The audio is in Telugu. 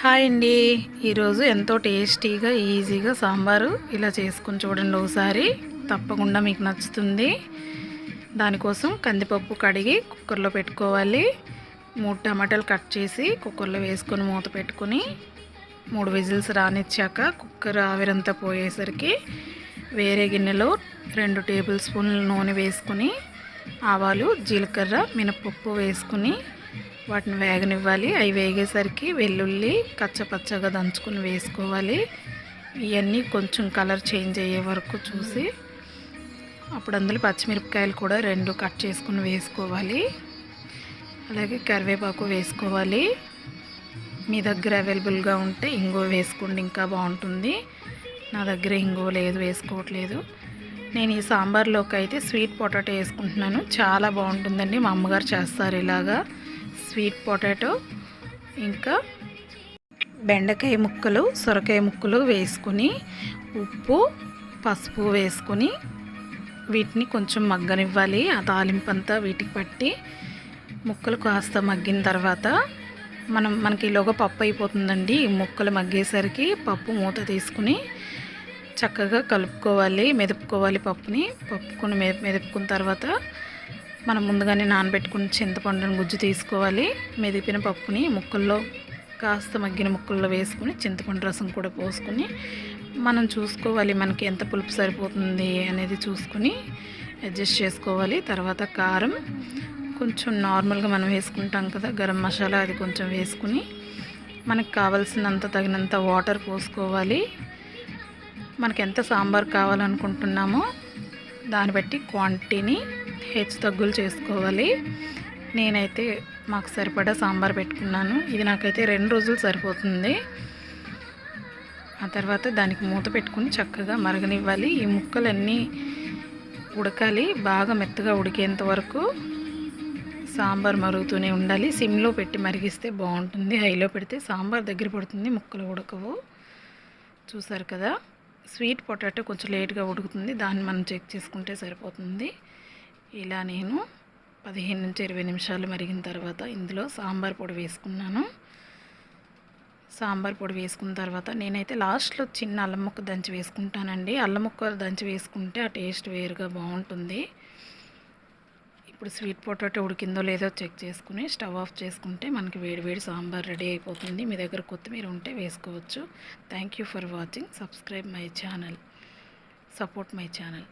హాయ్ అండి. ఈరోజు ఎంతో టేస్టీగా ఈజీగా సాంబారు ఇలా చేసుకుని చూడండి ఒకసారి. తప్పకుండా మీకు నచ్చుతుంది. దానికోసం కందిపప్పు కడిగి కుక్కర్లో పెట్టుకోవాలి. మూడు టమాటాలు కట్ చేసి కుక్కర్లో వేసుకొని మూత పెట్టుకొని మూడు విజిల్స్ రానిచ్చాక కుక్కర్ ఆవిరంతా పోయేసరికి వేరే గిన్నెలో రెండు టేబుల్ స్పూన్ల నూనె వేసుకొని ఆవాలు జీలకర్ర మినపప్పు వేసుకుని వాటిని వేగనివ్వాలి. అవి వేగేసరికి వెల్లుల్లి కచ్చపచ్చగా దంచుకుని వేసుకోవాలి. ఇవన్నీ కొంచెం కలర్ చేంజ్ అయ్యే వరకు చూసి అప్పుడు అందులో పచ్చిమిరపకాయలు కూడా రెండు కట్ చేసుకుని వేసుకోవాలి. అలాగే కరివేపాకు వేసుకోవాలి. మీ దగ్గర అవైలబుల్గా ఉంటే ఇంగో వేసుకోండి ఇంకా బాగుంటుంది. నా దగ్గర ఇంగో లేదు వేసుకోవట్లేదు. నేను ఈ సాంబార్లోకి అయితే స్వీట్ పొటాటో వేసుకుంటున్నాను. చాలా బాగుంటుందండి. మా అమ్మగారు చేస్తారు ఇలాగా. స్వీట్ పొటాటో ఇంకా బెండకాయ ముక్కలు సొరకాయ ముక్కలు వేసుకుని ఉప్పు పసుపు వేసుకొని వీటిని కొంచెం మగ్గనివ్వాలి. ఆ తాలింపంతా వీటికి పట్టి ముక్కలు కాస్త మగ్గిన తర్వాత మనం మనకి ఈలోగా పప్పు అయిపోతుందండి. ముక్కలు మగ్గేసరికి పప్పు మూత తీసుకుని చక్కగా కలుపుకోవాలి మెదుపుకోవాలి పప్పుని. పప్పుకొని మెదుపుకున్న తర్వాత మనం ముందుగానే నానబెట్టుకుని చింతపండుని గుజ్జు తీసుకోవాలి. మెదిపిన పప్పుని ముక్కల్లో కాస్త మగ్గిన ముక్కల్లో వేసుకుని చింతపండు రసం కూడా పోసుకొని మనం చూసుకోవాలి మనకి ఎంత పులుపు సరిపోతుంది అనేది చూసుకొని అడ్జస్ట్ చేసుకోవాలి. తర్వాత కారం కొంచెం నార్మల్గా మనం వేసుకుంటాం కదా గరం మసాలా అది కొంచెం వేసుకుని మనకు కావలసినంత తగినంత వాటర్ పోసుకోవాలి. మనకి ఎంత సాంబార్ కావాలనుకుంటున్నామో దాన్ని బట్టి క్వాంటిటీని హెచ్చు తగ్గులు చేసుకోవాలి. నేనైతే మాకు సరిపడా సాంబార్ పెట్టుకున్నాను. ఇది నాకైతే రెండు రోజులు సరిపోతుంది. ఆ తర్వాత దానికి మూత పెట్టుకుని చక్కగా మరగనివ్వాలి. ఈ ముక్కలన్నీ ఉడకాలి. బాగా మెత్తగా ఉడికేంత వరకు సాంబార్ మరుగుతూనే ఉండాలి. సిమ్లో పెట్టి మరిగిస్తే బాగుంటుంది. హైలో పెడితే సాంబార్ దగ్గర పడుతుంది. ముక్కలు ఉడకవు. చూసారు కదా? స్వీట్ పొటాటో కొంచెం లేట్గా ఉడుకుతుంది. దాన్ని మనం చెక్ చేసుకుంటే సరిపోతుంది. ఇలా నేను పదిహేను నుంచి ఇరవై నిమిషాలు మరిగిన తర్వాత ఇందులో సాంబార్ పొడి వేసుకున్నాను. సాంబార్ పొడి వేసుకున్న తర్వాత నేనైతే లాస్ట్లో చిన్న అల్లం ముక్క దంచి వేసుకుంటానండి. అల్లం ముక్క దంచి వేసుకుంటే ఆ టేస్ట్ వేరుగా బాగుంటుంది. ఇప్పుడు స్వీట్ పొటాటో ఉడికిందో లేదో చెక్ చేసుకుని స్టవ్ ఆఫ్ చేసుకుంటే మనకి వేడివేడి సాంబార్ రెడీ అయిపోతుంది. మీ దగ్గర కొత్తిమీర ఉంటే వేసుకోవచ్చు. Thank you for watching subscribe my channel support my channel